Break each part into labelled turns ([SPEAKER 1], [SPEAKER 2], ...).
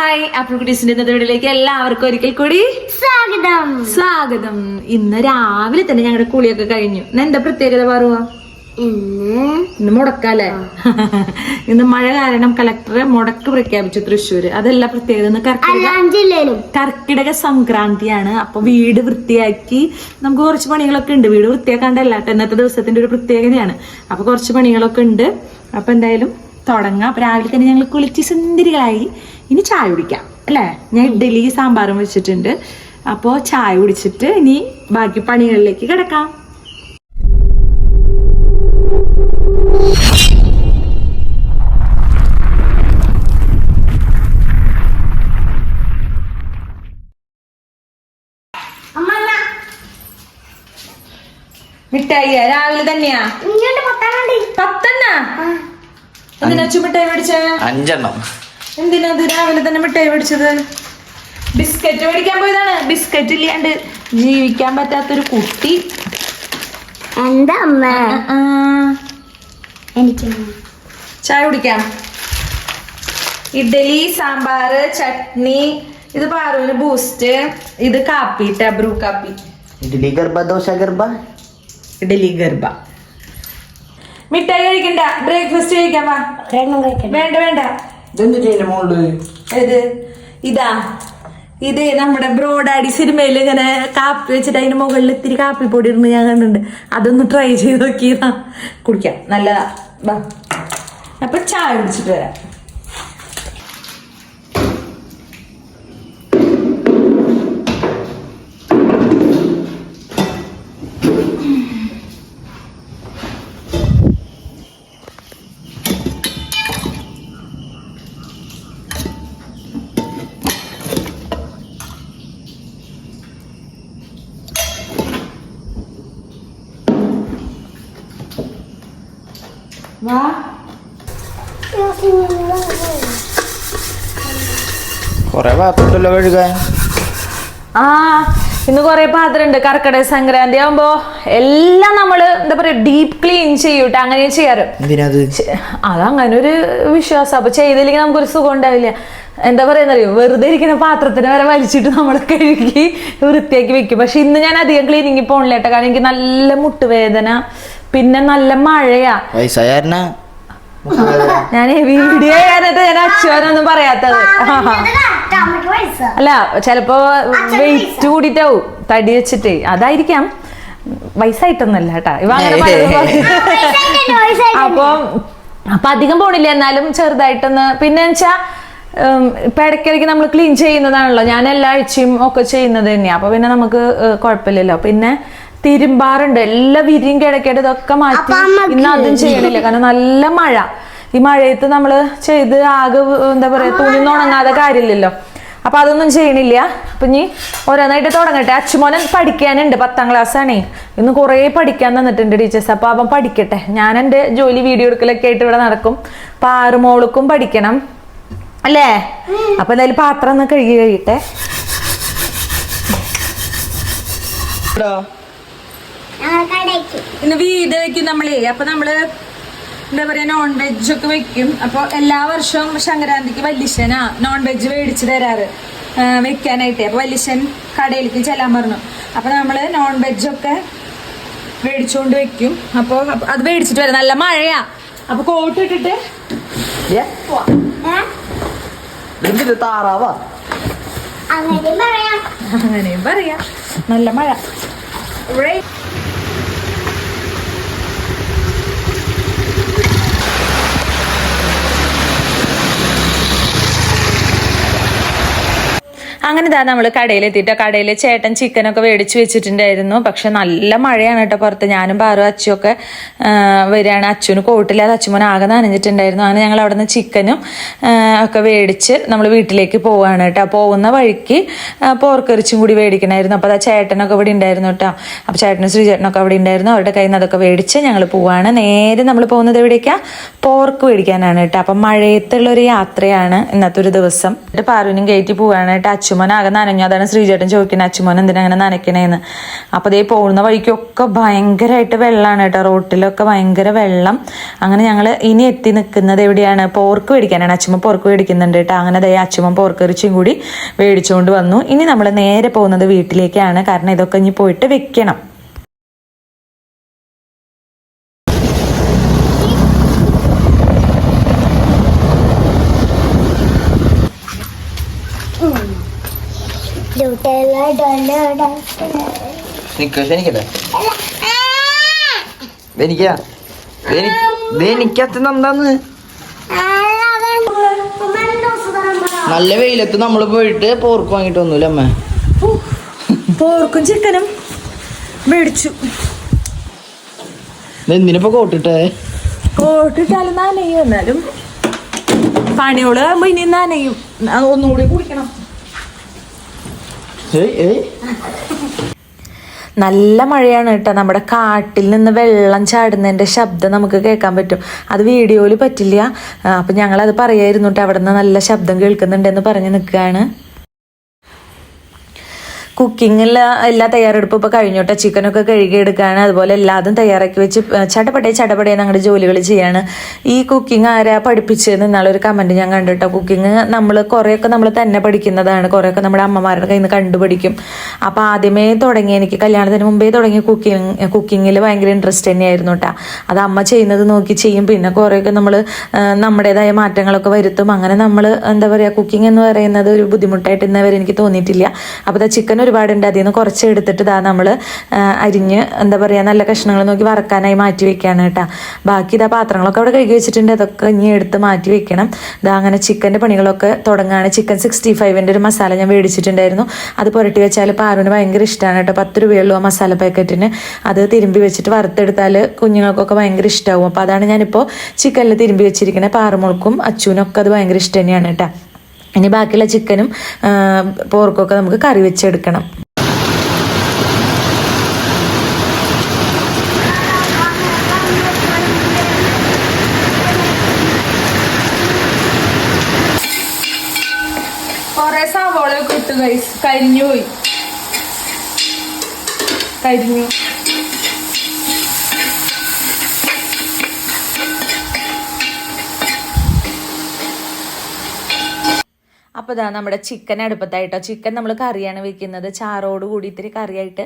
[SPEAKER 1] Hi. Apple കുട്ടീസിന്റെ ഇന്നത്തെ വീഡിയോയിലേക്ക് എല്ലാവർക്കും ഒരിക്കൽ കൂടി
[SPEAKER 2] സ്വാഗതം.
[SPEAKER 1] സ്വാഗതം. ഇന്ന് രാവിലെ തന്നെ ഞങ്ങളുടെ കുളിയൊക്കെ കഴിഞ്ഞു. ഇന്ന് എന്താ പ്രത്യേകത പറയുക
[SPEAKER 2] ഇന്ന്
[SPEAKER 1] മുടക്കല്ലേ? ഇന്ന് മഴ കാരണം കളക്ടറെ മുടക്ക് പ്രഖ്യാപിച്ചു തൃശ്ശൂര്. അതല്ല പ്രത്യേകത കർക്കിടക സംക്രാന്തിയാണ്. അപ്പൊ വീട് വൃത്തിയാക്കി നമുക്ക് കുറച്ച് പണികളൊക്കെ ഉണ്ട്. വീട് വൃത്തിയാക്കാണ്ടല്ല ഇന്നത്തെ ദിവസത്തിന്റെ ഒരു പ്രത്യേകതയാണ്. അപ്പൊ കുറച്ച് പണികളൊക്കെ ഉണ്ട്. അപ്പൊ എന്തായാലും തുടങ്ങാം. അപ്പൊ രാവിലെ തന്നെ ഞങ്ങൾ കുളിച്ച് സുന്ദരികളായി ഇനി ചായ കുടിക്കാം അല്ലേ? ഞാൻ ഇഡ്ഡലി സാമ്പാറും വെച്ചിട്ടുണ്ട്. അപ്പോൾ ചായ കുടിച്ചിട്ട് ഇനി ബാക്കി പണികളിലേക്ക് കിടക്കാം.
[SPEAKER 2] അമ്മ എന്നാ?
[SPEAKER 1] മിഠായി രാവിലെ തന്നെയാ? പത്തെണ്ണ? എന്തിനാ അച്ചു മിഠായി മേടിച്ചേ?
[SPEAKER 3] അഞ്ചെണ്ണം.
[SPEAKER 1] എന്തിനാ രാവിലെ തന്നെ മിഠായി മേടിച്ചത്? ബിസ്ക്കറ്റ് മേടിക്കാൻ പോയതാണ്. ബിസ്ക്കറ്റ് ഇല്ലാണ്ട് ജീവിക്കാൻ പറ്റാത്തൊരു കുട്ടി.
[SPEAKER 2] എന്താ അമ്മ? എനിക്ക്
[SPEAKER 1] ചായ കുടിക്കാം. ഇഡലി സാമ്പാർ ചട്നി ഇത് പാറുവിന് ബൂസ്റ്റ് ഇത് കാപ്പി ടബ്രൂ കാപ്പി.
[SPEAKER 3] ഇഡലി ഗർഭ ദോശ ഗർഭ?
[SPEAKER 1] ഇഡലി ഗർഭ. മിഠായി കഴിക്കണ്ട. ബ്രേക്ക്ഫാസ്റ്റ് കഴിക്കാൻ വാ.
[SPEAKER 2] ഒരെണ്ണം കഴിക്കണം
[SPEAKER 1] വേണ്ട വേണ്ട.
[SPEAKER 3] മോൾ
[SPEAKER 1] ഇത് ഇതാ. ഇത് നമ്മുടെ ബ്രോഡാഡി സിനിമയിൽ ഇങ്ങനെ കാപ്പി വെച്ചിട്ട് അതിന് മുകളിൽ ഇത്തിരി കാപ്പി പൊടി ഇരുന്ന് ഞാൻ കണ്ടിട്ടുണ്ട്. അതൊന്ന് ട്രൈ ചെയ്ത് നോക്കിയതാ. കുടിക്കാം. നല്ലതാ. വാ. അപ്പൊ ചായ കുടിച്ചിട്ട് വരാം. വാ.
[SPEAKER 3] കൊറേ പാത്രമുണ്ടല്ലോ കഴുകാൻ.
[SPEAKER 1] ആ ഇന്ന് കുറെ പാത്രം ഉണ്ട് കർക്കിടക സംക്രാന്തി ആവുമ്പോ എല്ലാം നമ്മൾ എന്താ പറയാ ഡീപ് ക്ലീൻ ചെയ്യൂട്ടെ. അങ്ങനെ ചെയ്യാറ്. അത്? അങ്ങനെ ഒരു വിശ്വാസം. അപ്പൊ ചെയ്തില്ലെങ്കിൽ നമുക്കൊരു സുഖം ഉണ്ടാവില്ല. എന്താ പറയുന്നറിയോ? വെറുതെ ഇരിക്കുന്ന പാത്രത്തിന് വരെ വലിച്ചിട്ട് നമ്മൾ കഴുകി വൃത്തിയാക്കി വെക്കും. പക്ഷെ ഇന്ന് ഞാൻ അധികം ക്ലീനിങ് പോണില്ല കേട്ടോ. കാരണം എനിക്ക് നല്ല മുട്ടുവേദന. പിന്നെ നല്ല മഴയാ.
[SPEAKER 3] വയസ്സായാരണ
[SPEAKER 1] ഞാൻ വീഡിയോ ചെയ്യാനായിട്ട് ഞാൻ അച്ഛനൊന്നും പറയാത്തത്. അല്ല ചിലപ്പോ വെയിറ്റ് കൂടിട്ടാവും. തടി വെച്ചിട്ട്. അതായിരിക്കാം. വയസ്സായിട്ടൊന്നല്ല കേട്ടാ. ഇവ അങ്ങനെ. അപ്പൊ അപ്പൊ അധികം പോണില്ല. എന്നാലും ചെറുതായിട്ടൊന്ന്. പിന്നെ വെച്ചാ ഇപ്പൊ ഇടയ്ക്കിടയ്ക്ക് നമ്മൾ ക്ലീൻ ചെയ്യുന്നതാണല്ലോ. ഞാൻ എല്ലാ ആഴ്ചയും ഒക്കെ ചെയ്യുന്നത് തന്നെയാ. അപ്പൊ പിന്നെ നമുക്ക് കുഴപ്പമില്ലല്ലോ. പിന്നെ തിരുമ്പാറുണ്ട്. എല്ലാ വിരിയും കിടക്കേണ്ട ഇതൊക്കെ മാറ്റി. ഇന്ന് അതും ചെയ്യണില്ല കാരണം നല്ല മഴ. ഈ മഴയത്ത് നമ്മൾ ചെയ്ത് ആകെ എന്താ പറയാ തുണി ഉണങ്ങാതെ കാര്യമില്ലല്ലോ. അപ്പൊ അതൊന്നും ചെയ്യണില്ല. അപ്പൊ ഇനി ഓരോന്നായിട്ട് തുടങ്ങട്ടെ. അച്ഛമോനൻ പഠിക്കാനുണ്ട് പത്താം ക്ലാസ് ആണേ ഇന്ന് കുറേ പഠിക്കാൻ തന്നിട്ടുണ്ട് ടീച്ചേഴ്സ്. അപ്പൊ അവൻ പഠിക്കട്ടെ. ഞാൻ എന്റെ ജോലി വീഡിയോ എടുക്കലൊക്കെ ആയിട്ട് ഇവിടെ നടക്കും. അപ്പൊ ആറുമോൾക്കും പഠിക്കണം. അല്ലേ? അപ്പൊ എന്തായാലും പാത്രം ഒന്ന് കഴുകി കഴിയട്ടെ. ഇന്ന് വീട് വെക്കും നമ്മളേ. അപ്പൊ നമ്മൾ എന്താ പറയാ നോൺ വെജ് ഒക്കെ വെക്കും. അപ്പൊ എല്ലാ വർഷവും സംക്രാന്തിക്ക് വല്യശനാ നോൺ വെജ് മേടിച്ചു തരാറ്. വെക്കാനായിട്ട്. അപ്പൊ വല്യശൻ കടയിലേക്ക് ചെല്ലാൻ പറഞ്ഞു. അപ്പൊ നമ്മൾ നോൺ വെജ് ഒക്കെ മേടിച്ചുകൊണ്ട് വെക്കും. അപ്പൊ അത് മേടിച്ചിട്ട് വരാം. നല്ല മഴയാ. അപ്പൊ കോട്ട് ഇട്ടിട്ട്?
[SPEAKER 3] താറാവാ?
[SPEAKER 2] അങ്ങനെയും പറയാം.
[SPEAKER 1] നല്ല മഴ. അങ്ങനെ ഇതാ നമ്മൾ കടയിലെത്തിയിട്ട് കടയിൽ ചേട്ടൻ ചിക്കനൊക്കെ മേടിച്ച് വെച്ചിട്ടുണ്ടായിരുന്നു. പക്ഷെ നല്ല മഴയാണ് കേട്ടോ പുറത്ത്. ഞാനും പാറും അച്ചുമൊക്കെ വരികയാണ്. അച്ഛന് കോട്ടില്ലാതെ അച്ചുമോൻ ആകെ നനഞ്ഞിട്ടുണ്ടായിരുന്നു. അങ്ങനെ ഞങ്ങൾ അവിടെ നിന്ന് ചിക്കനും ഒക്കെ മേടിച്ച് നമ്മൾ വീട്ടിലേക്ക് പോവുകയാണ് കേട്ടോ. പോകുന്ന വഴിക്ക് പോർക്കെറിച്ചും കൂടി മേടിക്കണമായിരുന്നു അപ്പോൾ അതാ ചേട്ടനൊക്കെ ഇവിടെ ഉണ്ടായിരുന്നു കേട്ടോ. അപ്പോൾ ചേട്ടനും ശ്രീചേട്ടനൊക്കെ അവിടെ ഉണ്ടായിരുന്നു. അവരുടെ കയ്യിൽ നിന്ന് അതൊക്കെ മേടിച്ച് ഞങ്ങൾ പോവുകയാണ് നേരെ നമ്മൾ പോകുന്നത് എവിടേക്കാണ് പോർക്ക് മേടിക്കാനാണ് കേട്ടോ. അപ്പം മഴയത്തുള്ളൊരു യാത്രയാണ് ഇന്നത്തെ ഒരു ദിവസം. എന്നിട്ട് പാറുവിനും കയറ്റി പോവുകയാണ് കേട്ടോ. അച്ചുമോൻ ആകെ നനഞ്ഞു. അതാണ് ശ്രീചേട്ടൻ ചോദിക്കുന്നത്. അച്ചുമോൻ എന്തിനാ അങ്ങനെ നനയ്ക്കണേന്ന്. അപ്പോൾ ദേ പോകുന്ന വഴിക്കൊക്കെ ഭയങ്കരമായിട്ട് വെള്ളമാണ് കേട്ടോ. റോട്ടിലൊക്കെ ഭയങ്കര വെള്ളം. അങ്ങനെ ഞങ്ങൾ ഇനി എത്തി നിൽക്കുന്നത് എവിടെയാണ്? പോർക്ക് മേടിക്കാനാണ്. അച്ഛമ്മ പോർക്ക് മേടിക്കുന്നുണ്ട് കേട്ടോ. അങ്ങനെ ദേ പോർക്ക് ഇറച്ചിയും കൂടി മേടിച്ചുകൊണ്ട് വന്നു. ഇനി നമ്മൾ നേരെ പോകുന്നത് വീട്ടിലേക്കാണ്. കാരണം ഇതൊക്കെ ഇനി പോയിട്ട് വെക്കണം.
[SPEAKER 3] നിക്കോസ് എനിക്കല്ലേ എനിക്കാ എനിക്കത്ത് എന്താന്ന്? നല്ല വെയിലത്ത് നമ്മൾ പോയിട്ട് പോർക്ക് വാങ്ങിട്ട് വന്നൂല അമ്മ?
[SPEAKER 1] പോർക്കും ചിക്കനും മേടിച്ചു.
[SPEAKER 3] എന്തിനിപ്പോ കോട്ടിട്ടേ?
[SPEAKER 1] കോട്ടിട്ടാലും നനയും എന്നാലും. പണിയോട് ആകുമ്പോ ഇനി നനയും. ഒന്നുകൂടി കുടിക്കണം. നല്ല മഴയാണ് കേട്ടോ. നമ്മുടെ കാട്ടിൽ നിന്ന് വെള്ളം ചാടുന്നതിന്റെ ശബ്ദം നമുക്ക് കേൾക്കാൻ പറ്റും. അത് വീഡിയോയിൽ പറ്റില്ല. അപ്പം ഞങ്ങളത് പറയായിരുന്നു കേട്ടോ. അവിടെ നിന്ന് നല്ല ശബ്ദം കേൾക്കുന്നുണ്ടെന്ന് പറഞ്ഞ് നിൽക്കുകയാണ്. കുക്കിങ്ങിൽ എല്ലാ തയ്യാറെടുപ്പും ഇപ്പോൾ കഴിഞ്ഞോട്ടെ. ചിക്കനൊക്കെ കഴുകിയെടുക്കുകയാണ് അതുപോലെ എല്ലാതും തയ്യാറാക്കി വെച്ച് ചടപടേ ചടപടേ ഞങ്ങളുടെ ജോലികൾ ചെയ്യാണ്. ഈ കുക്കിംഗ് ആരാ പഠിപ്പിച്ചതെന്ന് ഇന്നാളൊരു കമന്റ് ഞാൻ കണ്ടു കേട്ടോ കുക്കിംഗ് നമ്മൾ കുറേയൊക്കെ നമ്മൾ തന്നെ പഠിക്കുന്നതാണ്. കുറേയൊക്കെ നമ്മുടെ അമ്മമാരുടെ കയ്യിൽ നിന്ന് കണ്ടുപഠിക്കും. അപ്പോൾ ആദ്യമേ തുടങ്ങി എനിക്ക് കല്യാണത്തിന് മുമ്പേ തുടങ്ങി കുക്കിംഗ് കുക്കിങ്ങിൽ ഭയങ്കര ഇൻട്രസ്റ്റ് തന്നെയായിരുന്നു കേട്ടോ അത് അമ്മ ചെയ്യുന്നത് നോക്കി ചെയ്യും. പിന്നെ കുറേയൊക്കെ നമ്മൾ നമ്മുടേതായ മാറ്റങ്ങളൊക്കെ വരുത്തും. അങ്ങനെ നമ്മൾ എന്താ പറയുക കുക്കിംഗ് എന്ന് പറയുന്നത് ഒരു ബുദ്ധിമുട്ടായിട്ട് ഇന്നവരെ എനിക്ക് തോന്നിയിട്ടില്ല. അപ്പോൾ ചിക്കൻ ഒരുപാടുണ്ട്. അതിൽ നിന്ന് കുറച്ച് എടുത്തിട്ട് ഇതാ നമ്മൾ അരിഞ്ഞ് എന്താ പറയുക നല്ല കഷ്ണങ്ങൾ നോക്കി വറക്കാനായി മാറ്റി വെക്കുകയാണ് കേട്ടോ. ബാക്കി ഇതാ പാത്രങ്ങളൊക്കെ അവിടെ കഴുകി വെച്ചിട്ടുണ്ട്. അതൊക്കെ ഇനി എടുത്ത് മാറ്റി വെക്കണം. ഇതാ അങ്ങനെ ചിക്കന്റെ പണികളൊക്കെ തുടങ്ങുകയാണ് ചിക്കൻ സിക്സ്റ്റി ഫൈവിന്റെ ഒരു മസാല ഞാൻ മേടിച്ചിട്ടുണ്ടായിരുന്നു അത് പുരട്ടി വെച്ചാൽ പാറുവിന് ഭയങ്കര ഇഷ്ടമാണ് കേട്ടോ. പത്ത് രൂപയുള്ളൂ ആ മസാല പാക്കറ്റിന് അത് തിരുമ്പി വെച്ചിട്ട് വറുത്തെടുത്താൽ കുഞ്ഞുങ്ങൾക്കൊക്കെ ഭയങ്കര ഇഷ്ടമാവും അപ്പോൾ അതാണ് ഞാനിപ്പോൾ ചിക്കനിൽ തിരുമ്പി വെച്ചിരിക്കുന്നത് പാറുമോൾക്കും അച്ഛനൊക്കെ അത് ഭയങ്കര ഇഷ്ടം തന്നെയാണ് കേട്ടോ. ഇനി ബാക്കിയുള്ള ചിക്കനും പോർക്കൊക്കെ നമുക്ക് കറി വെച്ചെടുക്കണം.
[SPEAKER 4] കൊറേ ഗൈസ് കരിഞ്ഞു പോയി. കരിഞ്ഞു.
[SPEAKER 1] അപ്പോൾ ഇതാ നമ്മുടെ ചിക്കൻ അടുപ്പത്തായിട്ടോ. ചിക്കൻ നമ്മൾ കറിയാണ് വെക്കുന്നത്. ചാറോട് കൂടി ഇത്തിരി കറിയായിട്ട്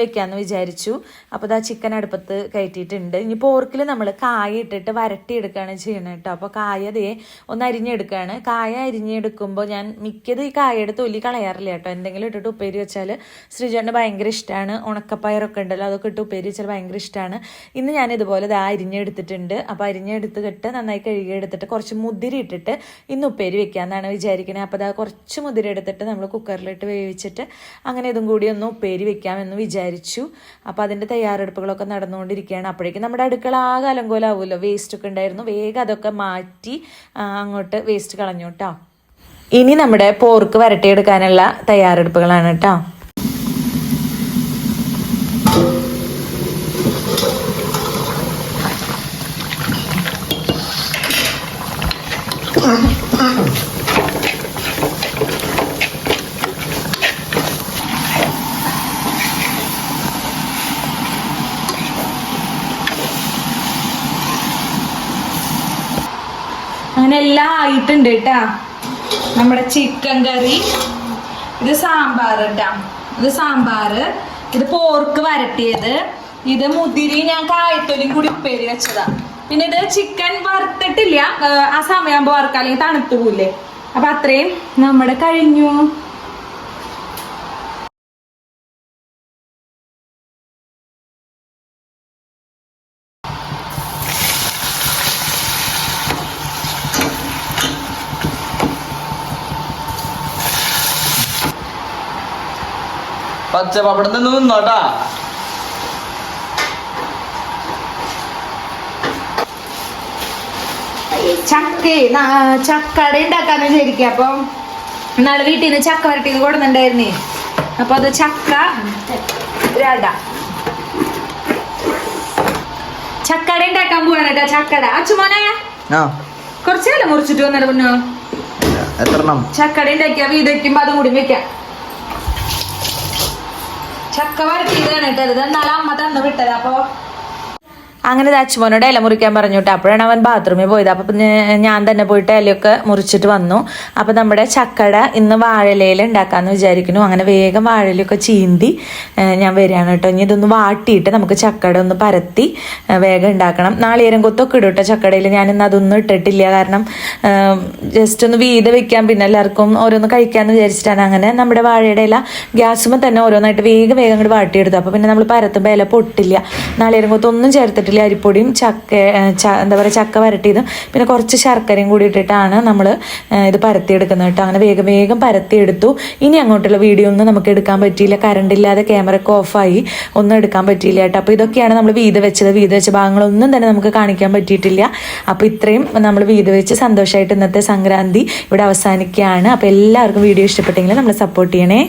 [SPEAKER 1] വെക്കാമെന്ന് വിചാരിച്ചു. അപ്പോൾ ഇതാ ചിക്കൻ അടുപ്പത്ത് കയറ്റിയിട്ടുണ്ട്. ഇനി പോർക്കിൽ നമ്മൾ കായ ഇട്ടിട്ട് വരട്ടിയെടുക്കുകയാണ് ചെയ്യണത് കേട്ടോ അപ്പോൾ കായ ദേ ഒന്ന് അരിഞ്ഞെടുക്കുകയാണ് കായ അരിഞ്ഞെടുക്കുമ്പോൾ ഞാൻ മിക്കത് ഈ കായയുടെ തൊലി കളയാറില്ല കേട്ടോ എന്തെങ്കിലും ഇട്ടിട്ട് ഉപ്പേരി വെച്ചാൽ ശ്രീജോണിന് ഭയങ്കര ഇഷ്ടമാണ് ഉണക്കപ്പയറൊക്കെ ഉണ്ടല്ലോ അതൊക്കെ ഇട്ട് ഉപ്പേരി വെച്ചാൽ ഭയങ്കര ഇഷ്ടമാണ് ഇന്ന് ഞാൻ ഇതുപോലെ ഇതാ അരിഞ്ഞെടുത്തിട്ടുണ്ട്. അപ്പോൾ അരിഞ്ഞെടുത്ത് കെട്ട് നന്നായി കഴുകി എടുത്തിട്ട് കുറച്ച് മുതിരി ഇട്ടിട്ട് ഇന്ന് ഉപ്പേരി വെക്കാമെന്നാണ് വിചാരിക്കുന്നത് അപ്പോൾ അത് കുറച്ച് മുതിര എടുത്തിട്ട് നമ്മൾ കുക്കറിലിട്ട് വേവിച്ചിട്ട് അങ്ങനെ ഇതും കൂടി ഒന്ന് ഉപ്പേരി വെക്കാമെന്ന് വിചാരിച്ചു. അപ്പോൾ അതിന്റെ തയ്യാറെടുപ്പുകളൊക്കെ നടന്നുകൊണ്ടിരിക്കുകയാണ്. അപ്പോഴേക്കും നമ്മുടെ അടുക്കള ആ അലങ്കോലാവുമല്ലോ. വേസ്റ്റ് ഒക്കെ ഉണ്ടായിരുന്നു. വേഗം അതൊക്കെ മാറ്റി അങ്ങോട്ട് വേസ്റ്റ് കളഞ്ഞു കേട്ടോ. ഇനി നമ്മുടെ പോർക്ക് വരട്ടിയെടുക്കാനുള്ള തയ്യാറെടുപ്പുകളാണ് കേട്ടോ.
[SPEAKER 4] അങ്ങനെ എല്ലാം ആയിട്ടുണ്ട് കേട്ടാ. നമ്മുടെ ചിക്കൻ കറി ഇത് സാമ്പാർ കേട്ടാ. ഇത് സാമ്പാർ. ഇത് പോർക്ക് വരട്ടിയത്. ഇത് മുതിരി ഞാൻ കായത്തൊലിയും കൂടി ഉപ്പേരി വെച്ചതാ. പിന്നെ ഇത് ചിക്കൻ വറുത്തിട്ടില്ല. ആ, സമയമാകുമ്പോൾ വറുക്കാം. അല്ലെങ്കിൽ തണുത്തു പോയില്ലേ അപ്പൊ അത്രയും. നമ്മുടെ കഴിഞ്ഞു.
[SPEAKER 3] പച്ച പപ്പടം നിന്ന് നിന്നോട്ടാ
[SPEAKER 4] ചക്ക ചക്കട ഉണ്ടാക്കാന്ന് വിചാരിക്കുക അപ്പം നാളെ വീട്ടിൽ നിന്ന് ചക്ക വരട്ടി കൊടുന്നുണ്ടായിരുന്നേ അപ്പൊ അത് ചക്ക രട. ചക്കട ഉണ്ടാക്കാൻ പോവാണ് കേട്ടോ ചക്കട. അച്ചുമോനെ
[SPEAKER 3] ആ.
[SPEAKER 4] കുറച്ചല്ലേ മുറിച്ചിട്ട് വന്നിട്ട് പിന്നെ.
[SPEAKER 3] എത്ര
[SPEAKER 4] ചക്കട ഉണ്ടാക്കിയ വീതയ്ക്കുമ്പോ അതും കൂടി വെക്കാം. ചക്ക വരട്ടിയതാണ് കേട്ടത് ഇത് എന്നാലും അമ്മ തന്നു വിട്ടത്. അപ്പൊ
[SPEAKER 1] അങ്ങനെ ഇത് അച്ചുമോനോട് ഇല മുറിക്കാൻ പറഞ്ഞു അപ്പോഴാണ് അവൻ ബാത്റൂമിൽ പോയത്. അപ്പം ഞാൻ തന്നെ പോയിട്ട് ഇലയൊക്കെ മുറിച്ചിട്ട് വന്നു. അപ്പം നമ്മുടെ ചക്കട ഇന്ന് വാഴയിലയിൽ ഉണ്ടാക്കാമെന്ന് വിചാരിക്കുന്നു. അങ്ങനെ വേഗം വാഴയിലൊക്കെ ചീന്തി ഞാൻ വരികയാണ് കേട്ടോ. ഇനി ഇതൊന്ന് വാട്ടിയിട്ട് നമുക്ക് ചക്കട ഒന്ന് പരത്തി വേഗം ഉണ്ടാക്കണം. നാളികേരം കൊത്തൊക്കെ ഇടും കേട്ടോ ചക്കടയിൽ. ഞാൻ ഇന്ന് അതൊന്നും ഇട്ടിട്ടില്ല. കാരണം ജസ്റ്റ് ഒന്ന് വീത വെക്കാൻ പിന്നെ എല്ലാവർക്കും ഓരോന്ന് കഴിക്കാമെന്ന് വിചാരിച്ചിട്ടാണ്. അങ്ങനെ നമ്മുടെ വാഴയുടെ ഇല ഗ്യാസുമ്പോൾ തന്നെ ഓരോന്നായിട്ട് വേഗം വേഗം ഇങ്ങോട്ട് വാട്ടിയെടുത്തു. അപ്പോൾ പിന്നെ നമ്മൾ പരത്തുമ്പോൾ ഇല പൊട്ടില്ല. നാളികേരം കൊത്തൊന്നും ചേർത്തിട്ടില്ല. അരിപ്പൊടിയും ചക്ക എന്താ പറയുക ചക്ക വരട്ടിയതും പിന്നെ കുറച്ച് ശർക്കരയും കൂടി ഇട്ടിട്ടാണ് നമ്മൾ ഇത് പരത്തിയെടുക്കുന്നത് കേട്ടോ. അങ്ങനെ വേഗം വേഗം പരത്തിയെടുത്തു. ഇനി അങ്ങോട്ടുള്ള വീഡിയോ ഒന്നും നമുക്ക് എടുക്കാൻ പറ്റിയില്ല. കറണ്ട് ഇല്ലാതെ ക്യാമറ ഒക്കെ ഓഫായി ഒന്നും എടുക്കാൻ പറ്റിയില്ല കേട്ടോ. അപ്പോൾ ഇതൊക്കെയാണ് നമ്മൾ വീട് വെച്ചത്. വീട് വെച്ച ഭാഗങ്ങളൊന്നും തന്നെ നമുക്ക് കാണിക്കാൻ പറ്റിയിട്ടില്ല. അപ്പോൾ ഇത്രയും നമ്മൾ വീട് വെച്ച് സന്തോഷമായിട്ട് ഇന്നത്തെ സംക്രാന്തി ഇവിടെ അവസാനിക്കുകയാണ്. അപ്പോൾ എല്ലാവർക്കും വീഡിയോ ഇഷ്ടപ്പെട്ടെങ്കിൽ നമ്മൾ സപ്പോർട്ട് ചെയ്യണേ.